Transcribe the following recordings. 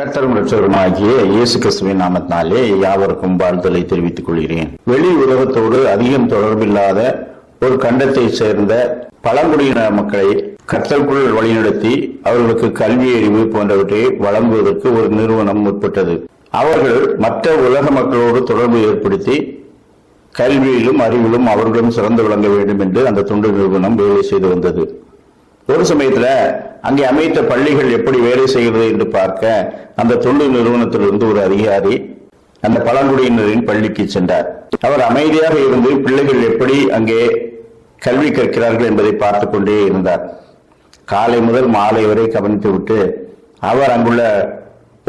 கர்த்தரும் ரட்சகருமாகிய இயேசு கிறிஸ்துவின் நாமத்தினாலே யாவருக்கும் வாழ்த்தலை தெரிவித்துக் கொள்கிறேன். வெளி உலகத்தோடு அதிகம் தொடர்பில்லாத ஒரு கண்டத்தை சேர்ந்த பழங்குடியின மக்களை கர்த்தருக்குள் வழிநடத்தி அவர்களுக்கு கல்வி அறிவு போன்றவற்றை வழங்குவதற்கு ஒரு நிறுவனம் முற்பட்டது. அவர்கள் மற்ற உலக மக்களோடு தொடர்பு ஏற்படுத்தி கல்வியிலும் அறிவிலும் அவர்களும் சிறந்து விளங்க வேண்டும் என்று அந்த தொண்டு நிறுவனம் வேலை செய்து வந்தது. ஒரு சமயத்துல அங்கே அமைத்த பள்ளிகள் எப்படி வேலை செய்கிறது என்று பார்க்க அந்த தொண்டு நிறுவனத்திலிருந்து ஒரு அதிகாரி அந்த பழங்குடியினரின் பள்ளிக்கு சென்றார். அவர் அமைதியாக இருந்து பிள்ளைகள் எப்படி அங்கே கல்வி கற்கிறார்கள் என்பதை பார்த்து கொண்டே இருந்தார். காலை முதல் மாலை வரை கவனித்துவிட்டு அவர் அங்குள்ள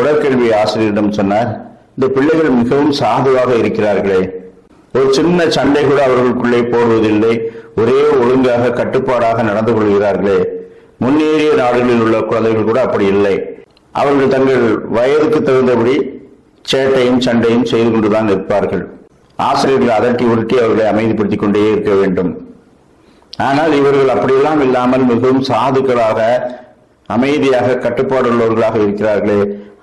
உடற்கல்வி ஆசிரியரிடம் சொன்னார் இந்த பிள்ளைகள் மிகவும் சாதுவாக இருக்கிறார்களே. ஒரு சின்ன சண்டை கூட அவர்களுக்குள்ளே போடுவதில்லை. ஒரே ஒழுங்காக கட்டுப்பாடாக நடந்து கொள்கிறார்களே. முன்னேறிய நாடுகளில் உள்ள குழந்தைகள் கூட அப்படி இல்லை. அவர்கள் தங்கள் வயதுக்கு தகுந்தபடி சேட்டையும் சண்டையும் செய்து கொண்டுதான் இருப்பார்கள் ஆசிரியர்கள் அதட்டி உருட்டி அவர்களை அமைதிப்படுத்திக் கொண்டே இருக்க வேண்டும். ஆனால் இவர்கள் அப்படியெல்லாம் இல்லாமல் மிகவும் சாதுக்களாக அமைதியாக கட்டுப்பாடுள்ளவர்களாக இருக்கிறார்களே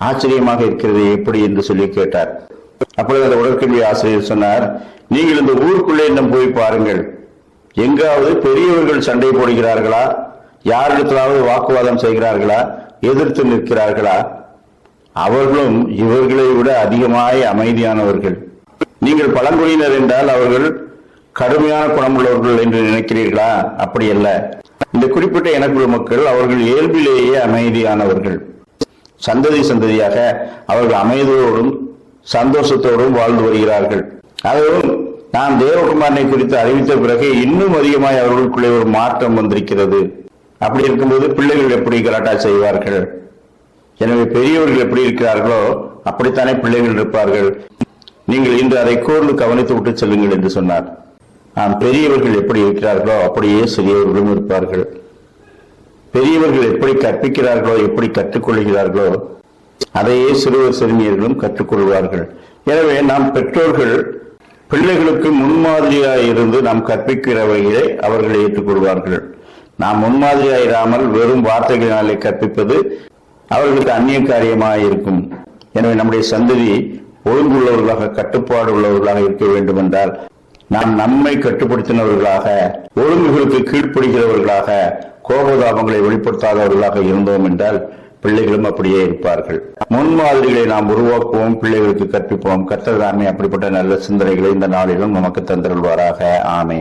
ஆச்சரியமாக இருக்கிறது எப்படி என்று சொல்லி கேட்டார். அப்பொழுது அந்த உடற்கல்வி ஆசிரியர் சொன்னார் நீங்கள் இந்த ஊருக்குள்ளே இன்னும் போய் பாருங்கள். எங்காவது பெரியவர்கள் சண்டை போடுகிறார்களா? யாரிடத்திலாவது வாக்குவாதம் செய்கிறார்களா? எதிர்த்து நிற்கிறார்களா? அவர்களும் இவர்களை விட அதிகமாய் அமைதியானவர்கள். நீங்கள் பழங்குடியினர் என்றால் அவர்கள் கடுமையான குணமுள்ளவர்கள் என்று நினைக்கிறீர்களா? அப்படி அல்ல. இந்த குறிப்பிட்ட இனக்குழு மக்கள் அவர்கள் இயல்பிலேயே அமைதியானவர்கள். சந்ததி சந்ததியாக அவர்கள் அமைதியோடும் சந்தோஷத்தோடும் வாழ்ந்து வருகிறார்கள். அதுவும் நான் தேவகுமாரனை குறித்து அறிவித்த பிறகு இன்னும் அதிகமாய் அவர்களுக்குள்ளே ஒரு மாற்றம் வந்திருக்கிறது. அப்படி இருக்கும்போது பிள்ளைகள் எப்படி கலாட்டா செய்வார்கள்? எனவே பெரியவர்கள் எப்படி இருக்கிறார்களோ அப்படித்தானே பிள்ளைகள் இருப்பார்கள். நீங்கள் இன்று அதை கோர்ந்து கவனித்து விட்டு செல்லுங்கள் என்று சொன்னார். ஆம் பெரியவர்கள் எப்படி இருக்கிறார்களோ அப்படியே சிறியவர்களும் இருப்பார்கள். பெரியவர்கள் எப்படி கற்பிக்கிறார்களோ எப்படி கற்றுக்கொள்கிறார்களோ அதையே சிறுவர் சிறுமியர்களும் கற்றுக்கொள்வார்கள். எனவே நாம் பெற்றோர்கள் பிள்ளைகளுக்கு முன்மாதிரியாக இருந்து நாம் கற்பிக்கிற வகையிலே அவர்கள் ஏற்றுக்கொள்வார்கள். நாம் முன்மாதிரியாயிராமல் வெறும் வார்த்தைகளினாலே கற்பிப்பது அவர்களுக்கு அந்நிய காரியமாக இருக்கும். எனவே நம்முடைய சந்ததி ஒழுங்குள்ளவர்களாக கட்டுப்பாடு உள்ளவர்களாக இருக்க வேண்டும் என்றால் நாம் நம்மை கட்டுப்படுத்தினவர்களாக ஒழுங்குகளுக்கு கீழ்ப்படுகிறவர்களாக கோபதாபங்களை வெளிப்படுத்தாதவர்களாக இருந்தோம் என்றால் பிள்ளைகளும் அப்படியே இருப்பார்கள். முன்மாதிரிகளை நாம் உருவாக்குவோம் பிள்ளைகளுக்கு கற்பிப்போம். கத்ததாமே அப்படிப்பட்ட நல்ல சிந்தனைகளை இந்த நாளிலும் நமக்கு தந்திருவாராக ஆமேன்.